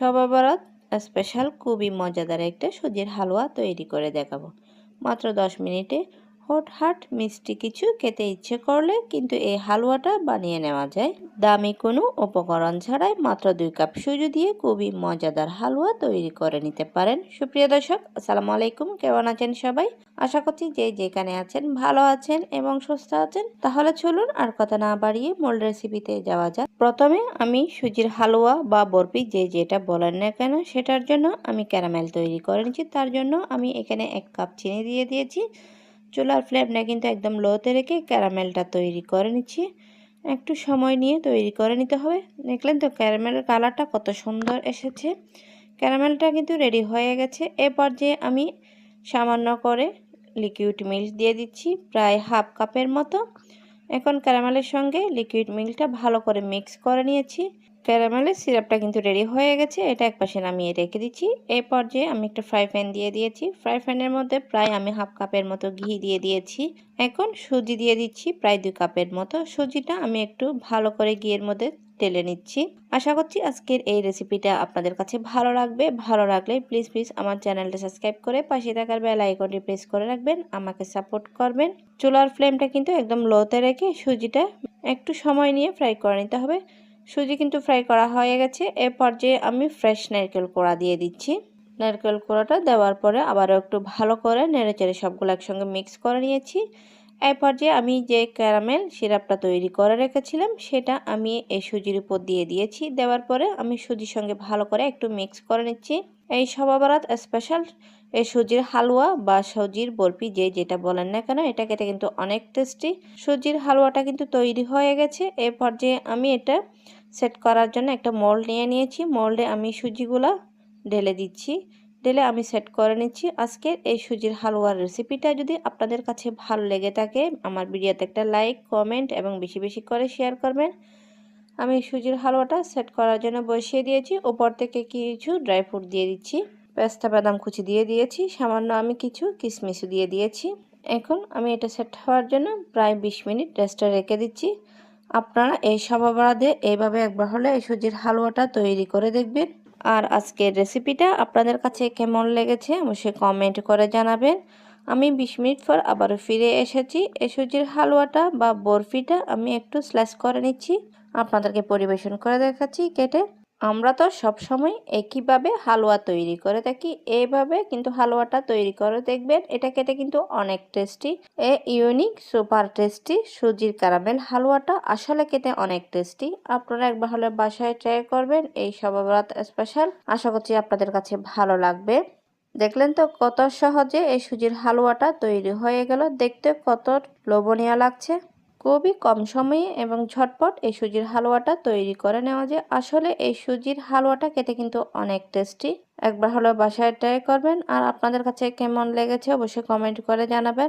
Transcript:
সবার বরাত স্পেশাল খুবই মজাদার একটা সুজির হালুয়া তৈরি করে দেখাবো। মাত্র দশ মিনিটে হটহাট মিষ্টি কিছু খেতে ইচ্ছে করলে কিন্তু এই হালুয়াটা বানিয়ে নেওয়া যায়। দামি কোনো উপকরণ ছাড়াই মাত্র দুই কাপ সুজি দিয়ে খুবই মজাদার হালুয়া তৈরি করে নিতে পারেন। সুপ্রিয় দর্শক, আসসালামু আলাইকুম। কেমন আছেন সবাই? আশা করছি যে যেখানে আছেন ভালো আছেন এবং সুস্থ আছেন। তাহলে চলুন আর কথা না বাড়িয়ে মূল রেসিপিতে যাওয়া যাক। প্রথমে আমি সুজির হালুয়া বা বরফি যে যেটা বলেন না কেন, সেটার জন্য আমি ক্যারামেল তৈরি করে নিচ্ছি তার জন্য আমি এখানে এক কাপ চিনি দিয়ে দিয়েছি। চুলার ফ্লেমটা কিন্তু একদম লোতে রেখে ক্যারামেলটা তৈরি করে নিচ্ছি। একটু সময় নিয়ে তৈরি করে নিতে হবে। দেখলেন তো ক্যারামেলের কালারটা কত সুন্দর এসেছে। ক্যারামেলটা কিন্তু রেডি হয়ে গেছে। এরপর যে আমি সামান্য করে লিকুইড মিল্ক দিয়ে দিচ্ছি, প্রায় হাফ কাপের মতো। এখন ক্যারামেলের সঙ্গে লিকুইড মিল্কটা ভালো করে মিক্স করে নিয়েছি। ক্যারামেলের সিরাপটা কিন্তু রেডি হয়ে গেছে। এটা এক একপাশে নামিয়ে রেখে দিচ্ছি। এই পর্যায়ে আমি একটা ফ্রাই প্যান দিয়ে দিয়েছি। ফ্রাই প্যানের মধ্যে প্রায় আমি হাফ কাপের মতো ঘি দিয়ে দিয়েছি। এখন সুজি দিয়ে দিচ্ছি প্রায় দুই কাপের মতো। সুজিটা আমি একটু ভালো করে ঘিয়ের মধ্যে টেলে নিচ্ছি। আশা করছি আজকের এই রেসিপিটা আপনাদের কাছে ভালো লাগবে। ভালো লাগলে প্লিজ প্লিজ আমার চ্যানেলটা সাবস্ক্রাইব করে পাশে থাকার বেল আইকনটি প্রেস করে রাখবেন। আমাকে সাপোর্ট করবেন। চুলার ফ্লেমটা কিন্তু একদম লোতে রেখে সুজিটা একটু সময় নিয়ে ফ্রাই করে নিতে হবে। সুজি কিন্তু ফ্রাই করা হয়ে গেছে। এর পর্যায়ে আমি ফ্রেশ নারকেল কোড়া দিয়ে দিচ্ছি। নারকেল কোড়াটা দেওয়ার পরে আবারও একটু ভালো করে নেড়ে চেড়ে সবগুলো একসঙ্গে মিক্স করে নিয়েছি। এই পর্যায়ে আমি যে ক্যারামেল সিরাপটা তৈরি করে রেখেছিলাম, সেটা আমি এই সুজির উপর দিয়ে দিয়েছি। দেওয়ার পরে আমি সুজির সঙ্গে ভালো করে একটু মিক্স করে নিচ্ছি। এই সবাবরাত স্পেশাল এই সুজির হালুয়া বা সুজির বরফি যে যেটা বলেন না কেন, এটা খেতে কিন্তু অনেক টেস্টি সুজির হালুয়াটা কিন্তু তৈরি হয়ে গেছে। এর পর্যায়ে আমি এটা সেট করার জন্য একটা মোল্ড নিয়ে নিয়েছি। মোল্ডে আমি সুজিগুলা ঢেলে দিচ্ছি। ঢেলে আমি সেট করে নিচ্ছি। আজকের এই সুজির হালুয়ার রেসিপিটা যদি আপনাদের কাছে ভালো লেগে থাকে, আমার ভিডিওতে একটা লাইক কমেন্ট এবং বেশি বেশি করে শেয়ার করবেন। আমি সুজির হালুয়াটা সেট করার জন্য বসিয়ে দিয়েছি। ওপর থেকে কিছু ড্রাই ফ্রুট দিয়ে দিচ্ছি। পেস্তা বাদাম কুচি দিয়ে দিয়েছি। সামান্য আমি কিছু কিশমিশ দিয়ে দিয়েছি। এখন আমি এটা সেট হওয়ার জন্য প্রায় বিশ মিনিট রেস্টে রেখে দিচ্ছি। আপনারা এই সবাবরাদে এইভাবে একবার হলে এই সুজির হালুয়াটা তৈরি করে দেখবেন। আর আজকের রেসিপিটা আপনাদের কাছে কেমন লেগেছে অবশ্যই কমেন্ট করে জানাবেন। আমি বিশ মিনিট পর আবারও ফিরে এসেছি। এই সুজির হালুয়াটা বা বরফিটা আমি একটু স্ল্যাশ করে নিচ্ছি। আপনাদেরকে পরিবেশন করে দেখাচ্ছি কেটে। আমরা তো সব সময় একইভাবে হালুয়া তৈরি করে থাকি। এইভাবে কিন্তু হালুয়াটা তৈরি করে দেখবেন, এটা খেতে কিন্তু অনেক tasty a unique super tasty সুজির ক্যারামেল হালুয়াটা আসলে খেতে অনেক টেস্টি আপনারা একবার হলে বাসায় ট্রাই করবেন, এই সবাবরাত স্পেশাল আশা করছি আপনাদের কাছে ভালো লাগবে। দেখলেন তো কত সহজে এই সুজির হালুয়াটা তৈরি হয়ে গেল, দেখতে কত লোভনীয় লাগছে। খুবই কম সময়ে এবং ঝটপট এই সুজির হালুয়াটা তৈরি করে নেওয়া যায়। আসলে এই সুজির হালুয়াটা খেতে কিন্তু অনেক টেস্টি একবার হলো বাসায় ট্রাই করবেন। আর আপনাদের কাছে কেমন লেগেছে অবশ্যই কমেন্ট করে জানাবেন।